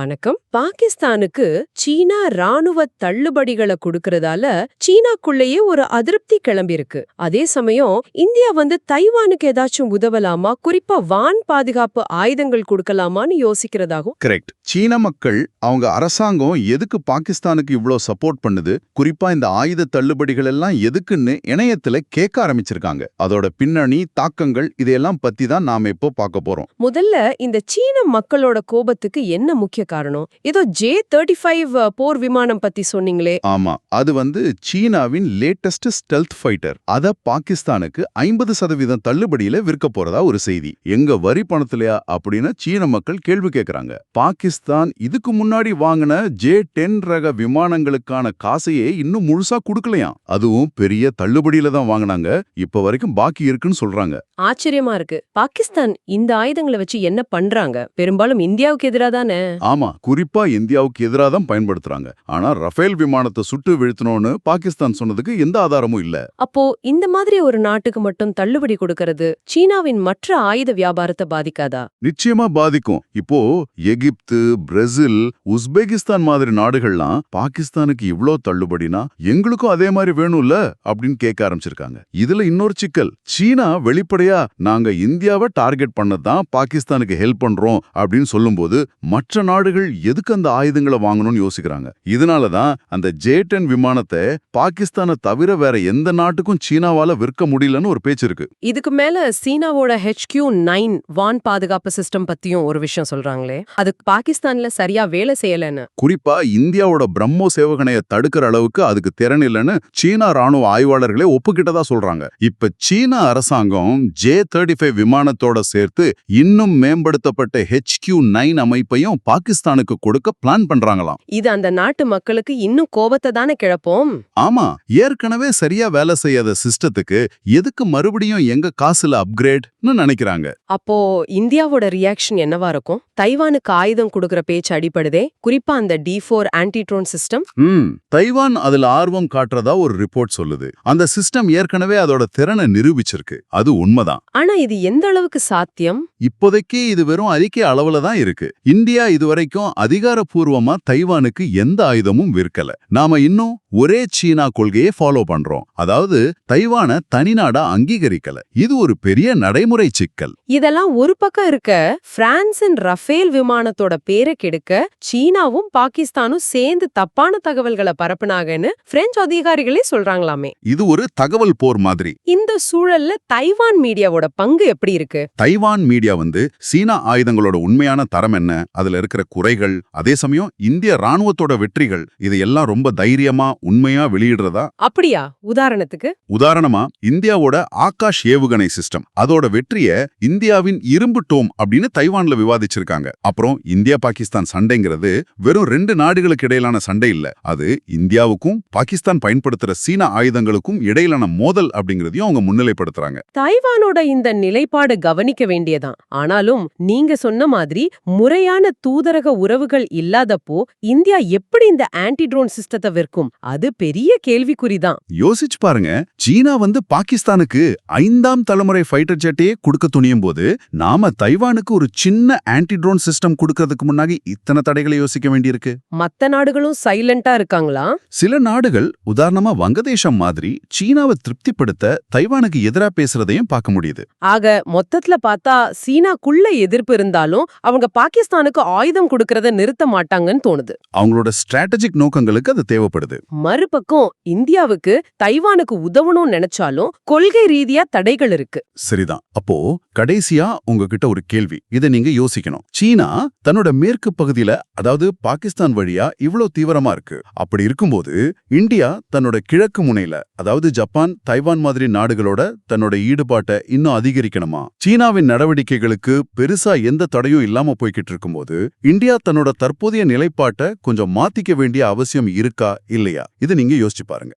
வணக்கம். பாகிஸ்தானுக்கு சீனா ராணுவ தள்ளுபடிகளை கொடுக்கறதால சீனாக்குள்ளேயே ஒரு அதிருப்தி கிளம்பியிருக்கு. அதே சமயம் இந்தியா வந்து தைவானுக்கு ஏதாச்சும் உதவலாமா? குறிப்பா வான் பாதுகாப்பு ஆயுதங்கள் கொடுக்கலாமான்னு யோசிக்கிறதாகும் கரெக்ட் சீன மக்கள் அவங்க அரசாங்கம் எதுக்கு பாகிஸ்தானுக்கு இவ்ளோ சப்போர்ட் பண்ணுது? குறிப்பா இந்த ஆயுத தள்ளுபடிகள் எல்லாம் எதுக்குன்னு இணையத்துல கேட்க ஆரம்பிச்சிருக்காங்க. அதோட பின்னணி தாக்கங்கள் இதையெல்லாம் பத்தி தான் நாம இப்போ பார்க்க போறோம். முதல்ல இந்த சீன மக்களோட கோபத்துக்கு என்ன முக்கிய காரணம். ஏதோ ஜே தேர்ட்டி ஃபைவ் போர் விமானம் பத்தி சொன்னீங்களே. ஆமா. அது வந்து சீனாவின் லேட்டஸ்ட் ஸ்டெல்த் ஃபைட்டர். அத பாகிஸ்தானுக்கு ஐம்பது சதவீதம் தள்ளுபடியில விற்க போறதா ஒரு செய்தி. எங்க வரி பணத்திலயா அப்படின்னு சீன மக்கள் கேள்வி கேக்குறாங்க. பாகிஸ்தான் இதுக்கு முன்னாடி வாங்கின ஜே டென் ரக விமானங்களுக்கான காசையே இன்னும் முழுசா கொடுக்கலையாம். அதுவும் பெரிய தள்ளுபடியில தான் வாங்கினாங்க. இப்ப வரைக்கும் பாக்கி இருக்குன்னு சொல்றாங்க. ஆச்சரியமா இருக்கு. பாகிஸ்தான் இந்த ஆயுதங்களை வச்சு என்ன பண்றாங்க? பெரும்பாலும் இந்தியாவுக்கு எதிரா தானே? ஆமா குறிப்பா இந்தியாவுக்கு எதிராக தான் பயன்படுத்துறாங்க. ஆனா ரஃபேல் விமானத்தை சுட்டு வீழ்த்தணும்னு பாகிஸ்தான் சொன்னதுக்கு எந்த ஆதாரமும் இல்ல. அப்போ இந்த மாதிரி ஒரு நாட்டுக்கு மட்டும் தள்ளுபடி கொடுக்கறது சீனாவின் மற்ற ஆயுத வியாபாரத்தை பாதிக்காதா? நிச்சயமா பாதிக்கும். இப்போ எகிப்து பிரேசில் உஸ்பெகிஸ்தான் மாதிரி நாடுகள்லாம் பாகிஸ்தானுக்கு இவ்ளோ தள்ளுபடினா எங்களுக்கும் அதே மாதிரி வேணும்ல? அப்படின்னு கேட்க ஆரம்பிச்சிருக்காங்க. இதுல இன்னொரு சிக்கல். சீனா வெளிப்படையா நாங்க இந்தியாவை டார்கெட் பண்ணதான் பாகிஸ்தானுக்கு ஹெல்ப் பண்றோம் அப்படின்னு சொல்லும்போது மற்ற நாடுகள் எதுக்கு அந்த ஆயுதங்களை வாங்கணும்னு யோசிக்கிறாங்க? இதனாலதான் அந்த ஜே டென் விமானத்தை பாகிஸ்தானை தவிர வேற எந்த நாட்டுக்கும் சீனாவால விற்க முடியலன்னு ஒரு பேச்சு இருக்கு. இதுக்கு மேல சீனாவோட ஹெச்கியூ நைன் வான் பாதுகாப்பு சிஸ்டம் பத்தியும் ஒரு விஷயம் சொல்றாங்களே. அது பாகிஸ்தான்ல சரியா வேலை செய்யலன்னு. குறிப்பா இந்தியாவோட பிரம்மோ சேவகணைய தடுக்கிற அளவுக்கு அதுக்கு திறன் இல்லைன்னு சீனா ராணுவ ஆய்வாளர்களே ஒப்புக்கிட்டதா சொல்றாங்க. இப்ப சீன அரசாங்கம் ஜே தேர்ட்டி விமானத்தோட சேர்த்து இன்னும் மேம்படுத்தப்பட்ட ஹெச்கியூ நைன் அமைப்பையும் பாகிஸ்தானுக்கு கொடுக்க பிளான் பண்றாங்களாம். இது அந்த நாட்டு மக்களுக்கு இன்னும் கோபத்தை தானே கிளப்போம்? ஆமா ஏற்கனவே சரியா வேலை செய்யாத சிஸ்டத்துக்கு எதுக்கு மறுபடியும் எங்க காசுல அப்கிரேட்னு நினைக்கிறாங்க. அப்போ இந்தியாவோட ரியாக்ஷன் என்னவா இருக்கும்? தைவானுக்கு ஆயுதம் கொடுக்கற பேச்சு அடிப்படுதே? குறிப்பா அந்த T four anti drone system Taiwan அதுல ஆர்வம் காட்டுறதா ஒரு ரிப்போர்ட் சொல்லுது. அந்த சிஸ்டம் ஏற்கனவே அதோட திறனை நிரூபிச்சிருக்கு. அது உண்மைதான். ஆனா இது எந்த அளவுக்கு சாத்தியம்? இப்போதைக்கு இது வெறும் அறிக்கை அளவுல தான் இருக்கு. இந்தியா வரைக்கும் அதிகாரப்பூர்வமா தைவானுக்கு எந்த ஆயுதமும் விற்கல. நாம இன்னும் ஒரே சீனா கொள்கையை ஃபாலோ பண்றோம். அதாவது தைவான தனிநாடா அங்கீகரிக்கல. இது ஒரு பெரிய நடைமுறை சிக்கல். இதெல்லாம் ஒரு பக்கம் இருக்க பிரான்சின் ரஃபேல் விமானத்தோட பேரை கெடுக்க சீனாவும் பாகிஸ்தானும் சேர்ந்து தப்பான தகவல்களை பரப்புனாங்கன்னு பிரெஞ்சு அதிகாரிகளே சொல்றாங்களாமே. இது ஒரு தகவல் போர் மாதிரி. இந்த சூழல்ல தைவான் மீடியாவோட பங்கு எப்படி இருக்கு? தைவான் மீடியா வந்து சீனா ஆயுதங்களோட உண்மையான தரம் என்ன அதுல இருக்கிற குறைகள் அதே சமயம் இந்திய ராணுவத்தோட வெற்றிகள் இதையெல்லாம் ரொம்ப தைரியமா உண்மையா வெளியிடுறதா? அப்படியா? உதாரணத்துக்கு? உதாரணமா இந்தியாவோட ஆகாஷ் ஏவுகணை சிஸ்டம். அதோட வெற்றிய இந்தியாவின் இரும்பு டோம் அப்படின்னு தைவான்ல விவாதிச்சிருக்காங்க. அப்புறம் இந்தியா பாகிஸ்தான் சண்டைங்கிறது வெறும் ரெண்டு நாடுகளுக்கு இடையிலான சண்டை இல்ல. அது இந்தியாவுக்கும் பாகிஸ்தான் பயன்படுத்துற சீன ஆயுதங்களுக்கும் இடையிலான மோதல் அப்படிங்கறதையும் அவங்க முன்னிலைப்படுத்துறாங்க. தைவானோட இந்த நிலைப்பாடு கவனிக்க வேண்டியதான். ஆனாலும் நீங்க சொன்ன மாதிரி முறையான தூதரக உறவுகள் இல்லாதப்போ இந்தியா எப்படி இந்த ஆன்டி ட்ரோன் சிஸ்டத்தை விற்கும்? அது பெரிய கேள்விக்குறிதான். யோசிச்சு பாருங்க. சீனா வந்து பாகிஸ்தானுக்கு ஐந்தாம் தலைமுறை ஃபைட்டர் ஜெட்டையே கொடுக்க துணியும் போது நாம தைவானுக்கு ஒரு சின்ன ஆன்டி ட்ரோன் சிஸ்டம் கொடுக்கறதுக்கு முன்னாடி இத்தனை தடைகளை யோசிக்க வேண்டியிருக்கு. மத்த நாடுகளும் சைலண்டா இருக்காங்களா? சில நாடுகள் உதாரணமா வங்கதேசம் மாதிரி சீனாவை திருப்திப்படுத்த தைவானுக்கு எதிரா பேசுறதையும் பார்க்க முடியுது. ஆக மொத்தத்துல பார்த்தா சீனாக்குள்ள எதிர்ப்பு இருந்தாலும் அவங்க பாகிஸ்தானுக்கு ஆயுதம் கொடுக்கறத நிறுத்த மாட்டாங்கன்னு தோணுது. அவங்களோட ஸ்ட்ராட்டஜிக் நோக்கங்களுக்கு அது தேவைப்படுது. மறுபக்கம் இந்தியாவுக்கு தைவானுக்கு உதவணும்னு நினைச்சாலும் கொள்கை ரீதியா தடைகள் இருக்கு. சரிதான். அப்போ கடைசியா உங்ககிட்ட ஒரு கேள்வி. இதை நீங்க யோசிக்கணும். சீனா தன்னோட மேற்கு பகுதியில அதாவது பாகிஸ்தான் வழியா இவ்ளோ தீவிரமா இருக்கு. அப்படி இருக்கும்போது இந்தியா தன்னோட கிழக்கு முனையில அதாவது ஜப்பான் தைவான் மாதிரி நாடுகளோட தன்னோட ஈடுபாட்டை இன்னும் அதிகரிக்கணுமா? சீனாவின் நடவடிக்கைகளுக்கு பெருசா எந்த தடையும் இல்லாம போய்கிட்டு இருக்கும்போது இந்தியா தன்னோட தற்போதைய நிலைப்பாட்டை கொஞ்சம் மாத்திக்க வேண்டிய அவசியம் இருக்கா இல்லையா? இதை நீங்க யோசிச்சு பாருங்க.